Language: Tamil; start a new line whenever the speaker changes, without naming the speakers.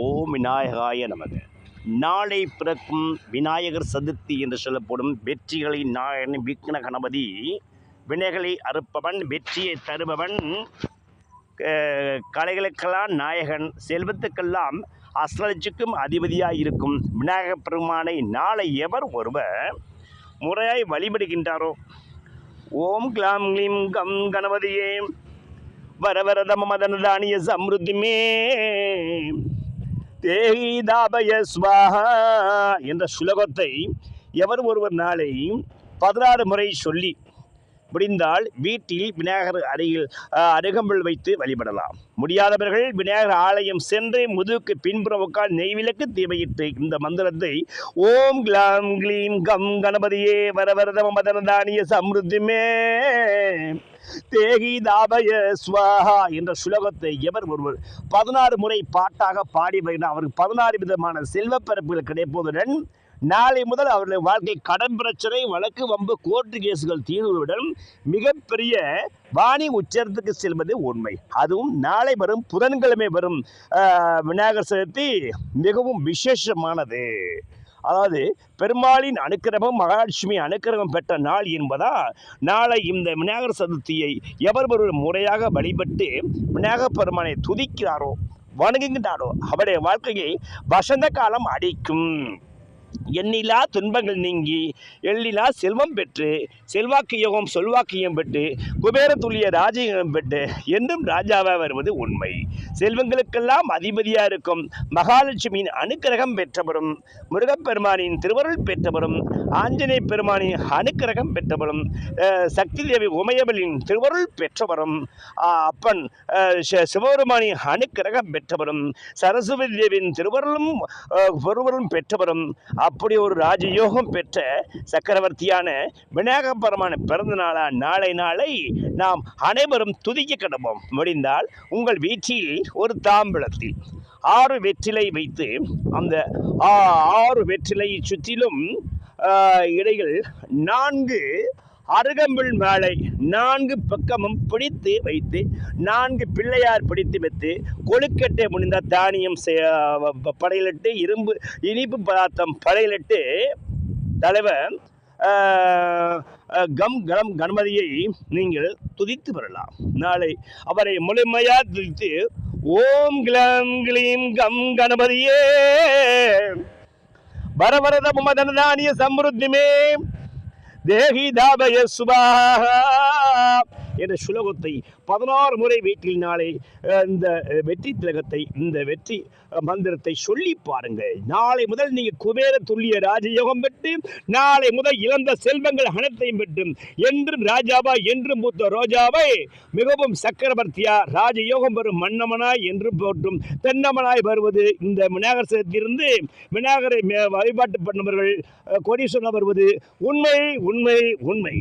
ஓம் விநாயகாய நமக. நாளை பிறக்கும் விநாயகர் சதுர்த்தி என்று சொல்லப்படும் வெற்றிகளை நாயன் விக்ன கணபதி வினைகளை அறுப்பவன் வெற்றியை தருபவன் கலைகளுக்கெல்லாம் நாயகன் செல்வத்துக்கெல்லாம் அஸ்லட்சிக்கும் அதிபதியாக இருக்கும் விநாயகப் பெருமானை நாளை எவர் ஒருவர் முறையாய் வழிபடுகின்றாரோ? ஓம் கிளாம் கிளீம் கம் கணபதியே. வரவரத மதனதானிய சம்ருத்திமே. தேகி ஸ்வாஹா என்ற சுலகத்தை எவர் ஒருவர் நாளை பதினாறு முறை சொல்லி முடிந்தால் வீட்டில் விநாயகர் அருகில் அருகம்புல் வைத்து வழிபடலாம். முடியாதவர்கள் விநாயகர் ஆலயம் சென்று முதுகுக்கு பின்புறம் உட்கார் நெய்விளக்கு தீவையிட்டு இந்த மந்திரத்தை ஓம் கிளாம் கிளீம் கம் கணபதியே வரவரத மதனதானிய சம்ருத்திமே தேகி தாபய ஸ்வாஹா என்ற சுலோகத்தை எவர் ஒருவர் பதினாறு முறை பாட்டாக பாடி வருகிறார் அவருக்கு பதினாறு விதமான செல்வப்பரப்புகள் கிடைப்பதுடன் நாளை முதல் அவருடைய வாழ்க்கை கடன் பிரச்சனை வழக்கு வம்பு கோர்ட்டு கேஸுகள் தீர்வுடன் மிகப்பெரிய வாணி உச்சரத்துக்கு செல்வது உண்மை. அதுவும் நாளை வரும் புதன்கிழமை வரும் விநாயகர் சதுர்த்தி மிகவும் விசேஷமானது. அதாவது பெருமாளின் அனுக்கிரகம் மகாலட்சுமி அனுக்கிரகம் பெற்ற நாள் என்பதால் நாளை இந்த விநாயகர் சதுர்த்தியை எவர் ஒரு முறையாக வழிபட்டு விநாயகர் பெருமானை துதிக்கிறாரோ வணங்குகின்றாரோ அவருடைய வாழ்க்கையை வசந்த காலம் அடிக்கும். எண்ணிலா துன்பங்கள் நீங்கி எள்ளிலா செல்வம் பெற்று செல்வாக்கு யோகம் சொல்வாக்கியம் பெற்று குபேர துல்லிய ராஜயோகம் பெற்று என்றும் ராஜாவாக வருவது உண்மை. செல்வங்களுக்கெல்லாம் அதிபதியாக இருக்கும் மகாலட்சுமியின் அனுக்கிரகம் பெற்றவரும் முருகப்பெருமானின் திருவருள் பெற்றவரும் ஆஞ்சநேய பெருமானின் அனுக்கிரகம் பெற்றவரும் சக்தி தேவி உமையவளின் திருவருள் பெற்றவரும் அப்பன் சிவபெருமானின் அனுக்கிரகம் பெற்றவரும் சரஸ்வதி தேவியின் திருவருளும் ஒருவரும் பொருவரும் பெற்றவரும் அப்படி ஒரு ராஜயோகம் பெற்ற சக்கரவர்த்தியான விநாயக பெருமான பிறந்த நாளா நாளை நாளை நாம் அனைவரும் துதிக்க கிடப்போம். முடிந்தால் உங்கள் வீட்டில் ஒரு தாம்பழத்தில் ஆறு வெற்றிலை வைத்து அந்த ஆ- ஆறு வெற்றிலை சுற்றிலும் இடையில் நான்கு அருகம்புல் மேலை நான்கு பக்கமும் பிடித்து வைத்து நான்கு பிள்ளையார் பிடித்து வைத்து கொழுக்கட்டை முடிந்த தானியம் படையிலிட்டு இரும்பு இனிப்பு பதார்த்தம் படையிலிட்டு தலைவர் கம் கணம் கணபதியை நீங்கள் துதித்து வரலாம். நாளை அவரை முழுமையாக துதித்து ஓம் கிளம் கிளீம் கம் கணபதியே. வரவரத மதனதானிய சம்ருத்திமே. தேகி தாபய சுபாகா என்ற சுலோகத்தை பதினாறு முறை வீட்டில் நாளை இந்த வெற்றி திலகத்தை இந்த வெற்றி மந்திரத்தை சொல்லி பாருங்கள். நாளை முதல் நீங்கள் குபேர துல்லிய ராஜயோகம் பெற்று நாளை முதல் இழந்த செல்வங்கள் அனைத்தையும் பெற்று என்றும் ராஜாவா என்றும் மூத்த ரோஜாவை மிகவும் சக்கரவர்த்தியா ராஜயோகம் வரும் மன்னமனாய் என்றும் போற்றும் தென்னமனாய் வருவது இந்த விநாயகர் சதுர்த்தியிலிருந்து விநாயகரை வழிபாட்டு பண்ணவர்கள் கொடி சொன்ன வருவது உண்மை உண்மை உண்மை.